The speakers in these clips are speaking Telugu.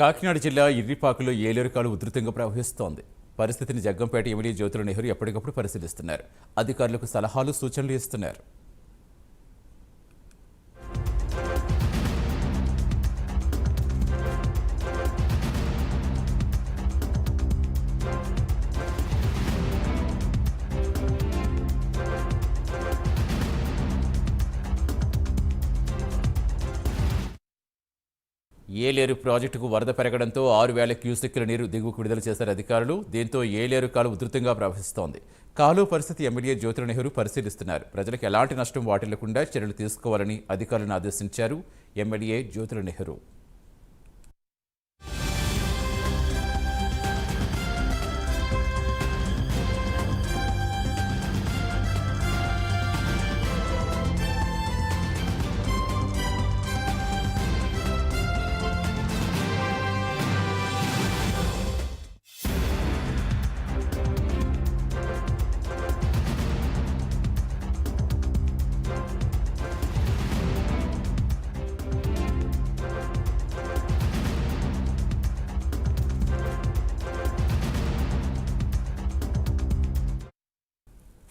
కాకినాడ జిల్లా ఇర్రిపాకులో ఏలేరుకాలు ఉధృతంగా ప్రవహిస్తోంది. పరిస్థితిని జగ్గంపేట ఎమ్మెల్యే జ్యోతుల నెహ్రూ ఎప్పటికప్పుడు పరిశీలిస్తున్నారు. అధికారులకు సలహాలు సూచనలు ఇస్తున్నారు. ఏలేరు ప్రాజెక్టుకు వరద పెరగడంతో ఆరు వేల క్యూసెక్కుల నీరు దిగువకు విడుదల చేశారు అధికారులు. దీంతో ఏలేరు కాలు ఉధృతంగా ప్రవహిస్తోంది. కాలువ పరిస్థితి ఎమ్మెల్యే జ్యోతుల నెహ్రూ పరిశీలిస్తున్నారు. ప్రజలకు ఎలాంటి నష్టం వాటిల్లకుండా చర్యలు తీసుకోవాలని అధికారులను ఆదేశించారు ఎమ్మెల్యే జ్యోతుల నెహ్రూ.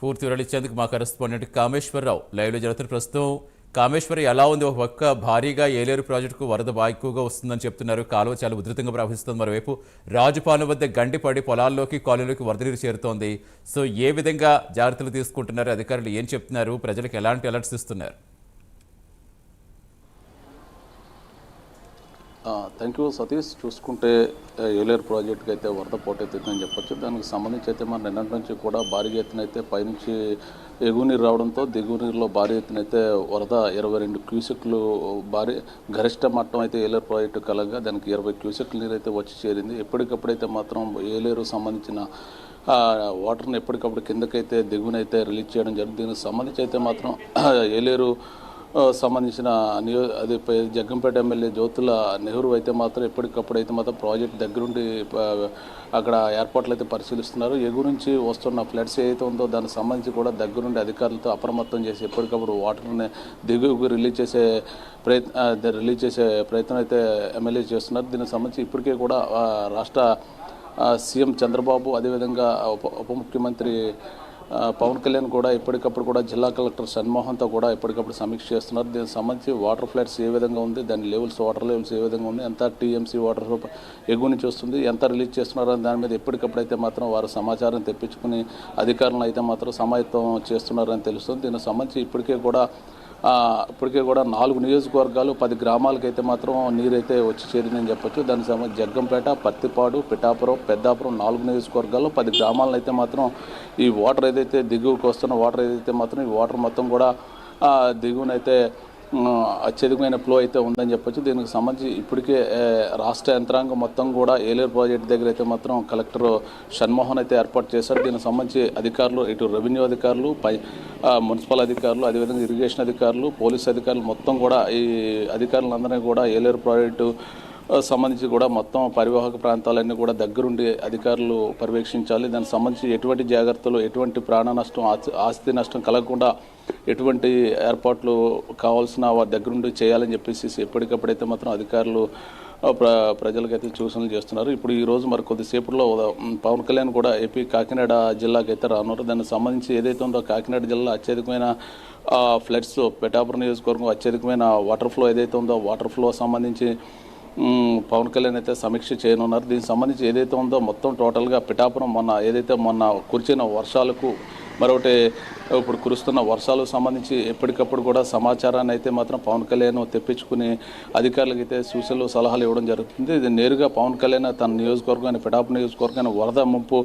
పూర్తి వివరాలు ఇచ్చేందుకు మా కరెస్పాండెంట్ కామేశ్వరరావు. లైవ్లో జరుగుతున్న ప్రస్తుతం కామేశ్వరం ఎలా ఉంది? ఒక పక్క భారీగా ఏలేరు ప్రాజెక్టుకు వరద బాగా ఎక్కువగా వస్తుందని చెప్తున్నారు. కాలువ చాలా ఉధృతంగా ప్రవహిస్తుంది. మరోవైపు రాజుపాలెం వద్ద గండిపడి పొలాల్లోకి కాలనీలోకి వరద నీరు చేరుతోంది. సో ఏ విధంగా జాగ్రత్తలు తీసుకుంటున్నారు? అధికారులు ఏం చెప్తున్నారు? ప్రజలకు ఎలాంటి అలర్ట్స్ ఇస్తున్నారు? Thank you Satish. చూసుకుంటే ఏలేరు ప్రాజెక్ట్కి అయితే వరద పోటెత్తిందని చెప్పొచ్చు. దానికి సంబంధించి అయితే మన నిన్నటి నుంచి కూడా భారీ ఎత్తున అయితే పైనుంచి ఎగువ నీరు రావడంతో దిగువ నీరులో భారీ ఎత్తున అయితే వరద ఇరవై రెండు క్యూసెక్లు భారీ గరిష్ట మట్టం అయితే ఏలేరు ప్రాజెక్టు కలగా దానికి ఇరవై క్యూసెక్ల నీరు అయితే వచ్చి చేరింది. ఎప్పటికప్పుడైతే మాత్రం ఏలేరు సంబంధించిన వాటర్ని ఎప్పటికప్పుడు కిందకైతే దిగువనైతే రిలీజ్ చేయడం జరుగుతుంది దీనికి సంబంధించి అయితే మాత్రం ఏలేరు సంబంధించిన నియో అది జగ్గంపేట ఎమ్మెల్యే జ్యోతుల నెహ్రూ అయితే మాత్రం ఎప్పటికప్పుడు అయితే మాత్రం ప్రాజెక్ట్ దగ్గరుండి అక్కడ ఏర్పాట్లు అయితే పరిశీలిస్తున్నారు. ఎగు నుంచి వస్తున్న ఫ్లడ్స్ ఏదైతే ఉందో దానికి సంబంధించి కూడా దగ్గరుండి అధికారులతో అప్రమత్తం చేసి ఎప్పటికప్పుడు వాటర్ని దిగువకు రిలీజ్ చేసే ప్రయత్న రిలీజ్ చేసే ప్రయత్నం అయితే ఎమ్మెల్యే చేస్తున్నారు. దీనికి సంబంధించి ఇప్పటికే కూడా రాష్ట్ర సీఎం చంద్రబాబు అదేవిధంగా ఉప ఉప ముఖ్యమంత్రి పవన్ కళ్యాణ్ కూడా ఎప్పటికప్పుడు కూడా జిల్లా కలెక్టర్ షణ్మోహన్తో కూడా ఎప్పటికప్పుడు సమీక్ష చేస్తున్నారు. దీనికి సంబంధించి వాటర్ ఫ్లైట్స్ ఏ విధంగా ఉంది దాని లెవెల్స్ వాటర్ లెవెల్స్ ఏ విధంగా ఉంది ఎంత టీఎంసీ వాటర్ ఎగువ నుంచి వస్తుంది ఎంత రిలీజ్ చేస్తున్నారు అని దాని మీద ఎప్పటికప్పుడు అయితే మాత్రం వారు సమాచారం తెప్పించుకుని అధికారులను అయితే మాత్రం సమాయత్తం చేస్తున్నారని తెలుస్తుంది. దీనికి సంబంధించి ఇప్పటికే కూడా ఇప్పటికే కూడా నాలుగు నియోజకవర్గాలు పది గ్రామాలకైతే మాత్రం నీరైతే వచ్చి చేరిందని చెప్పొచ్చు. దానికి సంబంధించి జగ్గంపేట పత్తిపాడు పిఠాపురం పెద్దాపురం నాలుగు నియోజకవర్గాల్లో పది గ్రామాలను అయితే మాత్రం ఈ వాటర్ ఏదైతే దిగువకు వస్తున్న వాటర్ ఏదైతే మాత్రం ఈ వాటర్ మొత్తం కూడా దిగువనైతే అత్యధికమైన ఫ్లో అయితే ఉందని చెప్పొచ్చు. దీనికి సంబంధించి ఇప్పటికే రాష్ట్ర యంత్రాంగం మొత్తం కూడా ఏలేరు ప్రాజెక్ట్ దగ్గర అయితే మాత్రం కలెక్టర్ షణ్మోహన్ అయితే ఏర్పాటు చేశారు. దీనికి సంబంధించి అధికారులు ఇటు రెవెన్యూ అధికారులు పై మున్సిపల్ అధికారులు అదేవిధంగా ఇరిగేషన్ అధికారులు పోలీస్ అధికారులు మొత్తం కూడా ఈ అధికారులందరినీ కూడా ఏలేరు ప్రాజెక్టు సంబంధించి కూడా మొత్తం పరివాహక ప్రాంతాలన్నీ కూడా దగ్గరుండి అధికారులు పర్యవేక్షించాలి. దానికి సంబంధించి ఎటువంటి జాగ్రత్తలు ఎటువంటి ప్రాణ నష్టం ఆస్తి- నష్టం కలగకుండా ఎటువంటి ఏర్పాట్లు కావాల్సిన వారి దగ్గరుండి చేయాలని చెప్పేసి ఎప్పటికప్పుడైతే మాత్రం అధికారులు ప్ర ప్రజలకైతే సూచనలు చేస్తున్నారు. ఇప్పుడు ఈ రోజు మరి కొద్దిసేపట్లో పవన్ కళ్యాణ్ కూడా ఏపీ కాకినాడ జిల్లాకి అయితే రానున్నారు. దానికి సంబంధించి ఏదైతే ఉందో కాకినాడ జిల్లా అత్యధికమైన ఫ్లడ్స్ పెటాపురం నియోజకవర్గం అత్యధికమైన వాటర్ ఫ్లో ఏదైతే ఉందో వాటర్ ఫ్లో సంబంధించి పవన్ కళ్యాణ్ అయితే సమీక్ష చేయనున్నారు. దీనికి సంబంధించి ఏదైతే ఉందో మొత్తం టోటల్గా పిఠాపురం మొన్న ఏదైతే మొన్న కురిచిన వర్షాలకు మరొకటి ఇప్పుడు కురుస్తున్న వర్షాలకు సంబంధించి ఎప్పటికప్పుడు కూడా సమాచారాన్ని అయితే మాత్రం పవన్ కళ్యాణ్ తెప్పించుకుని అధికారులకు అయితే సూచనలు సలహాలు ఇవ్వడం జరుగుతుంది. ఇది నేరుగా పవన్ కళ్యాణ్ తన నియోజకవర్గాన్ని పిఠాపురం నియోజకవర్గాన్ని వరద ముంపు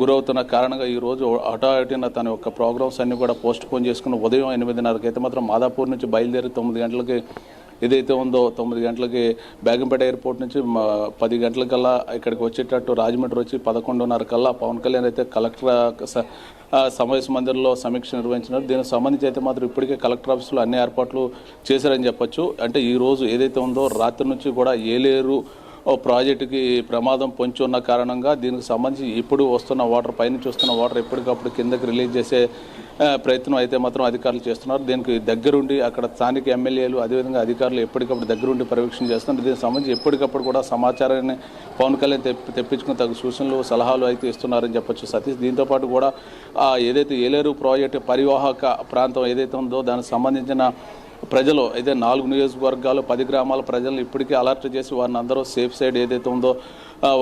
గురవుతున్న కారణంగా ఈరోజు రోజు తన యొక్క ప్రోగ్రామ్స్ అన్నీ కూడా పోస్ట్ పోన్ చేసుకుని ఉదయం ఎనిమిదిన్నరకి అయితే మాత్రం మాదాపూర్ నుంచి బయలుదేరి తొమ్మిది గంటలకి ఏదైతే ఉందో తొమ్మిది గంటలకి బేగంపేట ఎయిర్పోర్ట్ నుంచి పది గంటలకల్లా ఇక్కడికి వచ్చేటట్టు రాజమండ్రి వచ్చి పదకొండున్నర కల్లా పవన్ కళ్యాణ్ అయితే కలెక్టర్ స- సమావేశ మందిరంలో సమీక్ష నిర్వహించినారు. దీనికి సంబంధించి అయితే మాత్రం ఇప్పటికే కలెక్టర్ ఆఫీసులో అన్ని ఏర్పాట్లు చేశారని చెప్పొచ్చు. అంటే ఈరోజు ఏదైతే ఉందో రాత్రి నుంచి కూడా ఏలేరు ప్రాజెక్టుకి ప్రమాదం పొంచి ఉన్న కారణంగా దీనికి సంబంధించి ఇప్పుడు వస్తున్న వాటర్ పైనుంచి వస్తున్న వాటర్ ఎప్పటికప్పుడు కిందకి రిలీజ్ చేసే ప్రయత్నం అయితే మాత్రం అధికారులు చేస్తున్నారు. దీనికి దగ్గరుండి అక్కడ స్థానిక ఎమ్మెల్యేలు అదేవిధంగా అధికారులు ఎప్పటికప్పుడు దగ్గరుండి పర్యవేక్షణ చేస్తున్నారు. దీనికి సంబంధించి ఎప్పటికప్పుడు కూడా సమాచారాన్ని పవన్ కళ్యాణ్ తెప్పి తెప్పించుకుని తగు సూచనలు సలహాలు అయితే ఇస్తున్నారని చెప్పొచ్చు సతీష్. దీంతో పాటు కూడా ఏదైతే ఏలేరు ప్రాజెక్టు పరివాహక ప్రాంతం ఏదైతే ఉందో దానికి సంబంధించిన ప్రజలు అయితే నాలుగు నియోజకవర్గాలు పది గ్రామాల ప్రజలను ఇప్పటికీ అలర్ట్ చేసి వారిని అందరూ సేఫ్ సైడ్ ఏదైతే ఉందో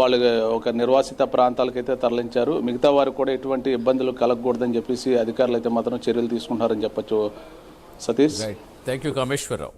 వాళ్ళు ఒక నిర్వాసిత ప్రాంతాలకైతే తరలించారు. మిగతా వారు కూడా ఎటువంటి ఇబ్బందులు కలగకూడదని చెప్పేసి అధికారులు అయితే మాత్రం చర్యలు తీసుకుంటారని చెప్పొచ్చు. Satish? Thank you Kameswara Rao.